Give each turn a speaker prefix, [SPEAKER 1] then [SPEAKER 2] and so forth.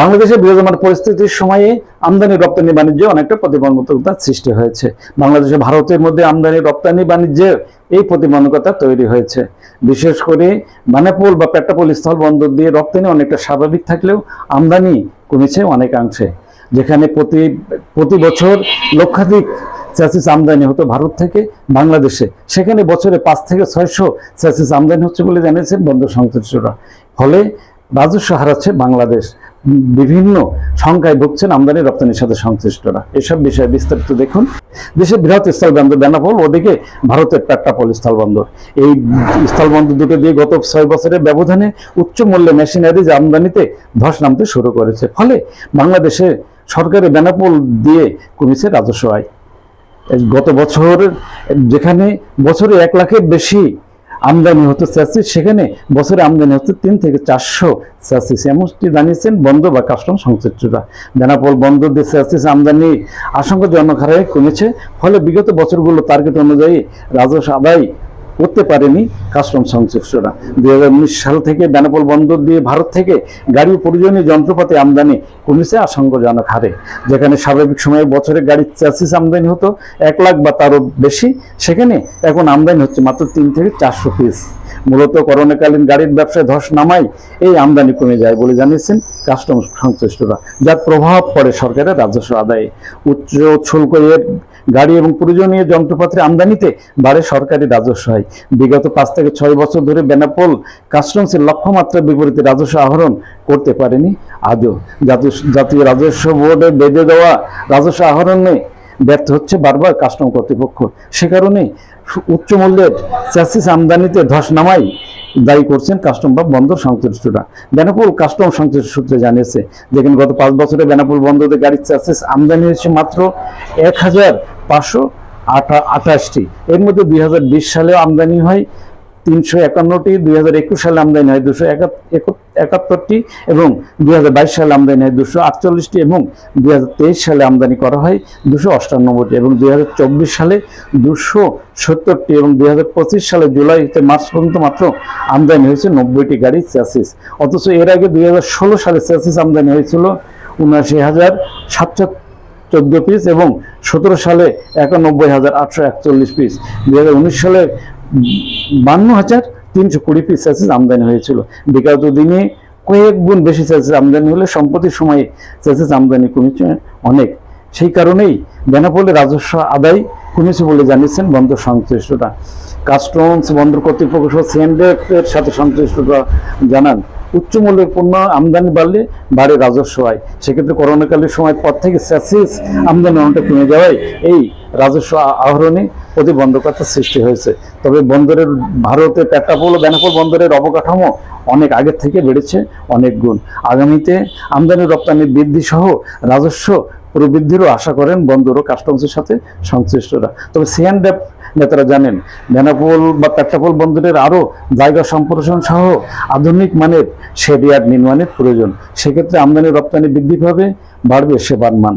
[SPEAKER 1] বাংলাদেশের বিরাজমান পরিস্থিতির সময়ে আমদানি রপ্তানি বাণিজ্যে অনেকটা প্রতিবন্ধকতা সৃষ্টি হয়েছে। বাংলাদেশে ভারতের মধ্যে আমদানি রপ্তানি বাণিজ্যে এই প্রতিবন্ধকতা তৈরি হয়েছে। বিশেষ করে বানাপুল বা পেট্রাপোল স্থল বন্দর দিয়ে রপ্তানি অনেকটা স্বাভাবিক থাকলেও আমদানি কমেছে অনেকাংশে। যেখানে প্রতি প্রতি বছর লক্ষাধিক চ্যাসিস আমদানি হতো ভারত থেকে বাংলাদেশে। সেখানে বছরে পাঁচ থেকে ছয়শো চ্যাসিস আমদানি হচ্ছে বলে জানিয়েছেন বন্দর সংশ্লিষ্টরা। ফলে রাজস্ব হারাচ্ছে বাংলাদেশ। বিভিন্ন সংখ্যায় ভুগছেন আমদানি রপ্তানির সাথে সংশ্লিষ্টরা। এসব বিষয়ে বিস্তারিত দেখুন। দেশের বৃহৎ স্থলবন্দর বেনাপোল, ওদিকে ভারতের পেট্রাপোল স্থলবন্দর। এই স্থলবন্দর দুটো দিয়ে গত ছয় বছরের ব্যবধানে উচ্চ মূল্যে মেশিনারিজ আমদানিতে ধস নামতে শুরু করেছে। ফলে বাংলাদেশে সরকারের বেনাপোল দিয়ে কমেছে রাজস্ব আয়। গত বছর যেখানে বছরে এক লাখের বেশি আমদানি হতো চ্যাসিস সেখানে বছরে আমদানি হতো তিন থেকে চারশো চ্যাসিস এমনটি জানিয়েছেন বন্ধ বা কাস্টম সংশ্লিষ্টরা। বেনাপোল বন্ধ দিয়ে চ্যাসিস আমদানি আশঙ্কাজনক হারে কমেছে। ফলে বিগত বছরগুলো টার্গেট অনুযায়ী রাজস্ব আদায় করতে পারেনি কাস্টম সংশ্লিষ্টরা। দুই হাজার সাল থেকে বেনাপোল বন্দর দিয়ে ভারত থেকে গাড়ি প্রয়োজনীয় যন্ত্রপাতি আমদানি কমেছে আশঙ্কাজনক হারে। যেখানে স্বাভাবিক সময়ে বছরে গাড়ির চ্যাসিস আমদানি হতো এক লাখ বা তারও বেশি, সেখানে এখন আমদানি হচ্ছে মাত্র তিন থেকে চারশো পিস। মূলত করোনাকালীন গাড়ির ব্যবসায় ধস নামাই এই আমদানি কমে যায় বলে জানিয়েছেন কাস্টম সংশ্লিষ্টরা। যার প্রভাব পড়ে সরকারের রাজস্ব আদায়ে। উচ্চ শুল্ক এর গাড়ি এবং প্রয়োজনীয় যন্ত্রপাতির আমদানিতে বাড়ে সরকারি রাজস্ব হয় বিগত পাঁচ থেকে ছয় বছর ধরে বেনাপোল কাস্টমসের লক্ষ্যমাত্রার বিপরীতে রাজস্ব আহরণ করতে পারেনি। জাতীয় জাতীয় রাজস্ব বোর্ডে বেঁধে দেওয়া রাজস্ব আহরণে ব্যর্থ হচ্ছে বারবার কাস্টম কর্তৃপক্ষ। সে কারণে উচ্চ মূল্যের চ্যাসিস আমদানিতে ধস নামাই দায়ী করছেন কাস্টম বা বন্দর সংশ্লিষ্টরা। বেনাপুল কাস্টম সংশ্লিষ্ট সূত্রে জানিয়েছে, যেখানে গত পাঁচ বছরে বেনাপুল বন্দরে গাড়ির চ্যাসিস আমদানি হয়েছে মাত্র এক হাজার পাঁচশো আঠা, আঠাশটি। এর মধ্যে দুই হাজার বিশ সালেও আমদানি হয়, তিনশো একান্নটি, দুই একুশ সালে আমদানি হয় দুশো একাত্তরটি, এবং দুই হাজার বাইশ সালে আমদানি হয় দুশো আটচল্লিশটি এবং দুই হাজার তেইশ সালে আমদানি করা হয় দুশো অষ্টানব্বইটি এবং দুই হাজার চব্বিশ সালে দুশো সত্তরটি এবং দুই হাজার পঁচিশ সালে জুলাই থেকে মার্চ পর্যন্ত মাত্র আমদানি হয়েছে নব্বইটি গাড়ির চ্যাসিস অথচ এর আগে দুই হাজার ষোলো সালে চ্যাসিস আমদানি হয়েছিল উনআশি হাজার সাতশো চোদ্দ পিস এবং সতেরো সালে একানব্বই হাজার আটশো একচল্লিশ পিস দুই হাজার উনিশ সালে বান্ন হাজার তিনশো কুড়ি পিস চ্যাসিস আমদানি হয়েছিল। বিগত দিনে কয়েক গুণ বেশি চ্যাসিস আমদানি হলে সম্প্রতির সময়ে চ্যাসিস আমদানি কমেছে অনেক। সেই কারণেই বেনাপোলে রাজস্ব আদায় কমেছে বলে জানিয়েছেন বন্দর সংশ্লিষ্টরা। কাস্টমস বন্দর কর্তৃপক্ষ এর সাথে সংশ্লিষ্টরা জানান উচ্চ মূল্যের পণ্য আমদানি বাড়লে বাড়ে রাজস্ব আয়। সেক্ষেত্রে করোনাকালের সময় পর থেকে স্যাসিস আমদানি অনেকটা কমে যাওয়ায় এই রাজস্ব আহরণে প্রতিবন্ধকতা সৃষ্টি হয়েছে। তবে বন্দরের ভারতের পেট্রাপোল ও বেনাপোল বন্দরের অবকাঠামো অনেক আগের থেকে বেড়েছে, অনেক গুণ। আগামীতে আমদানি রপ্তানি বৃদ্ধি সহ রাজস্ব প্রবৃদ্ধিরও আশা করেন বন্দর ও কাস্টমসের সাথে সংশ্লিষ্টরা। তবে সিএনডেপ নেতারা জানেন বেনাপোল বা পেট্রাপোল বন্দরের আরও জায়গা সম্প্রসারণ সহ আধুনিক মানের শেডিয়ার নির্মাণের প্রয়োজন। সেক্ষেত্রে আমদানি রপ্তানি বৃদ্ধি পাবে, বাড়বে সেবার মান।